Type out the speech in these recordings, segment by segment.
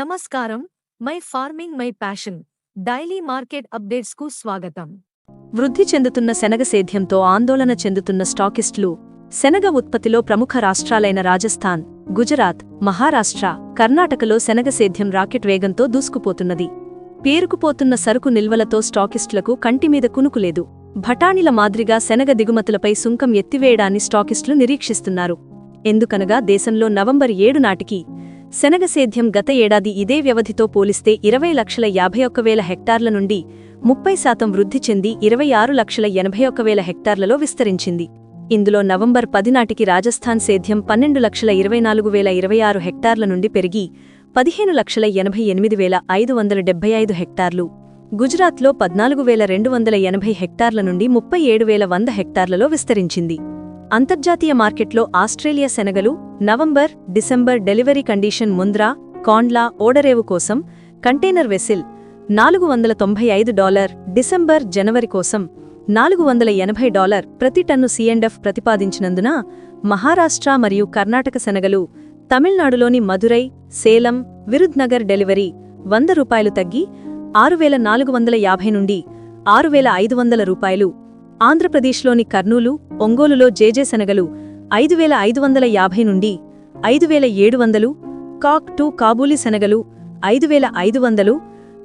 నమస్కారం. My farming my passion. Daily market అప్డేట్స్కు స్వాగతం. వృద్ధి చెందుతున్న శనగ సేద్యంతో ఆందోళన చెందుతున్న స్టాకిస్టులు శనగ ఉత్పత్తిలో ప్రముఖ రాష్ట్రాలైన రాజస్థాన్ గుజరాత్ మహారాష్ట్ర కర్ణాటకలో శనగ సేద్యం రాకెట్ వేగంతో దూసుకుపోతున్నది. పేరుకుపోతున్న సరుకు నిల్వలతో స్టాకిస్టులకు కంటిమీద కునుకులేదు భటాణిల మాదిరిగా శనగ దిగుమతులపై సుంకం ఎత్తివేయడాన్ని స్టాకిస్టులు నిరీక్షిస్తున్నారు. ఎందుకనగా దేశంలో నవంబర్ ఏడు నాటికి శనగ సేద్యం గత ఏడాది ఇదే వ్యవధితో పోలిస్తే ఇరవై లక్షల యాభై ఒక్క వేల హెక్టార్ల నుండి ముప్పై శాతం వృద్ధి చెంది ఇరవై ఆరు లక్షల ఎనభై ఒక్క వేల హెక్టార్లలో విస్తరించింది. ఇందులో నవంబర్ పది నాటికి రాజస్థాన్ సేద్యం పన్నెండు లక్షల ఇరవై నాలుగు వేల ఇరవై ఆరు హెక్టార్ల నుండి పెరిగి పదిహేను లక్షల ఎనభై ఎనిమిది వేల ఐదు వందల డెబ్బై ఐదు హెక్టార్లు గుజరాత్లో పద్నాలుగు వేల రెండు వందల ఎనభై హెక్టార్ల నుండి ముప్పై ఏడు వేల వంద హెక్టార్లలో విస్తరించింది. అంతర్జాతీయ మార్కెట్లో ఆస్ట్రేలియా శనగలు November December delivery condition Mundra Kandla ఓడరేవు కోసం కంటైనర్ వెసిల్ నాలుగు వందల తొంభై ఐదు డాలర్ డిసెంబర్ జనవరి కోసం నాలుగు వందల ఎనభై డాలర్ ప్రతి టన్ను సిఎండ్ఎఫ్ ప్రతిపాదించినందున మహారాష్ట్ర మరియు కర్ణాటక శనగలు తమిళనాడులోని మదురై సేలం విరుద్నగర్ డెలివరీ వంద రూపాయలు తగ్గి ఆరు వేల నాలుగు వందల యాభై నుండి ఆరు వేల ఐదు వందల రూపాయలు ఆంధ్రప్రదేశ్లోని కర్నూలు ఒంగోలులో జేజేశనగలు ఐదు వేల ఐదు వందల యాభై నుండి ఐదు వేల ఏడు వందలు కాక్ టూ కాబూలీ శనగలు ఐదు వేల ఐదు వందలు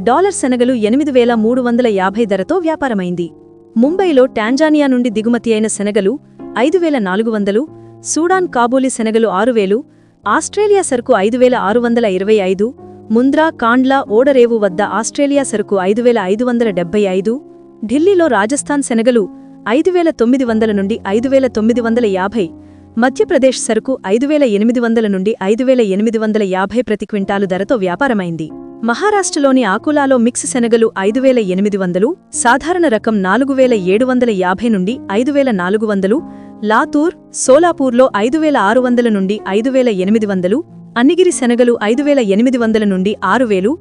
డాలర్ శనగలు ఎనిమిది వేల మూడు వందల యాభై ధరతో వ్యాపారమైంది. ముంబైలో టాంజానియా నుండి దిగుమతి అయిన శనగలు ఐదు వేల నాలుగు వందలు సూడాన్ కాబూలీ శనగలు ఆరు వేలు ఆస్ట్రేలియా సరుకు ఐదు వేల ఆరు వందల ఇరవై ఐదు ముంద్రా కాండ్లా ఓడరేవు వద్ద ఆస్ట్రేలియా సరుకు ఐదు వేల ఐదు వందల డెబ్బై ఐదు ఢిల్లీలో రాజస్థాన్ శనగలు ఐదు వేల తొమ్మిది వందల నుండి ఐదు వేల తొమ్మిది వందల యాభై మధ్యప్రదేశ్ సరుకు ఐదు వేల ఎనిమిది వందల నుండి ఐదు వేల ఎనిమిది వందల యాభై ప్రతి క్వింటాలు ధరతో వ్యాపారమైంది. మహారాష్ట్రలోని ఆకులాలో మిక్స్ శనగలు ఐదు వేల ఎనిమిది వందలు సాధారణ రకం నాలుగు వేల ఏడు వందల యాభై నుండి ఐదు వేల నాలుగు వందలు లాతూర్ సోలాపూర్లో ఐదు వేల ఆరు వందల నుండి ఐదు వేల ఎనిమిది వందలు అన్నిగిరి శనగలు ఐదు వేల ఎనిమిది వందల నుండి ఆరు వేలు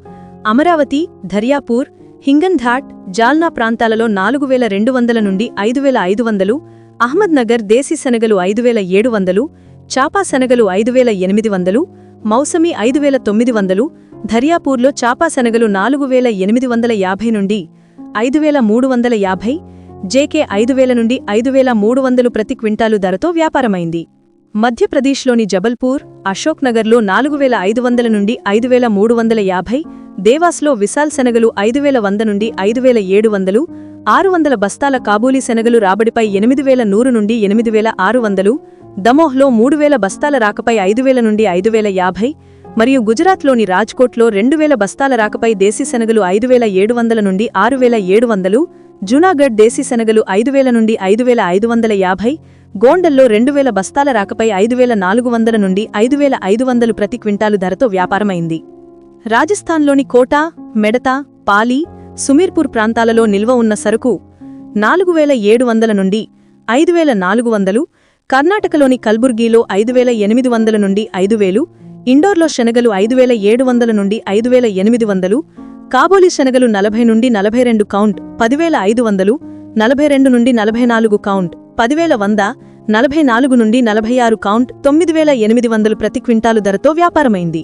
అమరావతి ధర్యాపూర్ హింగన్ఘాట్ జాల్నా ప్రాంతాలలో నాలుగు వేల రెండు వందల నుండి ఐదు వేల ఐదు వందలు అహ్మద్నగర్ దేశీ శనగలు ఐదు వేల ఏడు వందలు చాపా శనగలు ఐదు వేల ఎనిమిది వందలు మౌసమి ఐదు వేల తొమ్మిది వందలు ధర్యాపూర్లో చాపా శనగలు నాలుగు వేల ఎనిమిది వందల యాభై నుండి ఐదు వేల మూడు వందల యాభై జేకే ఐదు వేల నుండి ఐదు వేల మూడు వందలు ప్రతి క్వింటాలు ధరతో వ్యాపారమైంది. మధ్యప్రదేశ్లోని జబల్పూర్ అశోక్ నగర్లో నాలుగు వేల ఐదు వందల నుండి ఐదు వేల మూడు వందల యాభై దేవాస్లో విశాల్ శనగలు ఐదు వేల వంద నుండి ఐదు వేల ఏడు వందలు ఆరు వందల బస్తాల కాబూలీ శనగలు రాబడిపై ఎనిమిది వేల నూరు నుండి ఎనిమిది వేల ఆరు వందలు దమోహ్లో మూడు వేల బస్తాల రాకపై ఐదు వేల నుండి ఐదు వేల యాభై మరియు గుజరాత్లోని రాజ్కోట్లో రెండు వేల బస్తాల రాకపై దేశీ శనగలు ఐదు వేల ఏడు వందల నుండి ఆరు వేల ఏడు వందలు జూనాగఢ్ దేశీ శనగలు ఐదు వేల నుండి ఐదు వేల ఐదు వందల యాభై గోండల్లో రెండు వేల బస్తాల రాకపై ఐదు వేల నాలుగు వందల నుండి ఐదు వేల ఐదు వందలు ప్రతి క్వింటాలు ధరతో వ్యాపారమైంది. రాజస్థాన్లోని కోటా మెడతా పాలి సుమీర్పూర్ ప్రాంతాలలో నిల్వ ఉన్న సరుకు నాలుగు వేల ఏడు వందల నుండి ఐదు వేల నాలుగు వందలు కర్ణాటకలోని కల్బుర్గీలో ఐదు వేల ఎనిమిది వందల నుండి ఐదు వేలు ఇండోర్లో శనగలు ఐదు వేల ఏడు వందల నుండి ఐదు వేల ఎనిమిది వందలు కాబోలి శనగలు నలభై నుండి నలభై రెండు కౌంట్ పదివేల ఐదు వందలు నలభై రెండు నుండి నలభై నాలుగు కౌంట్ పదివేల వంద నలభై నాలుగు నుండి నలభై ఆరు కౌంట్ తొమ్మిది వేల ఎనిమిది వందలు ప్రతి క్వింటాలు ధరతో వ్యాపారమైంది.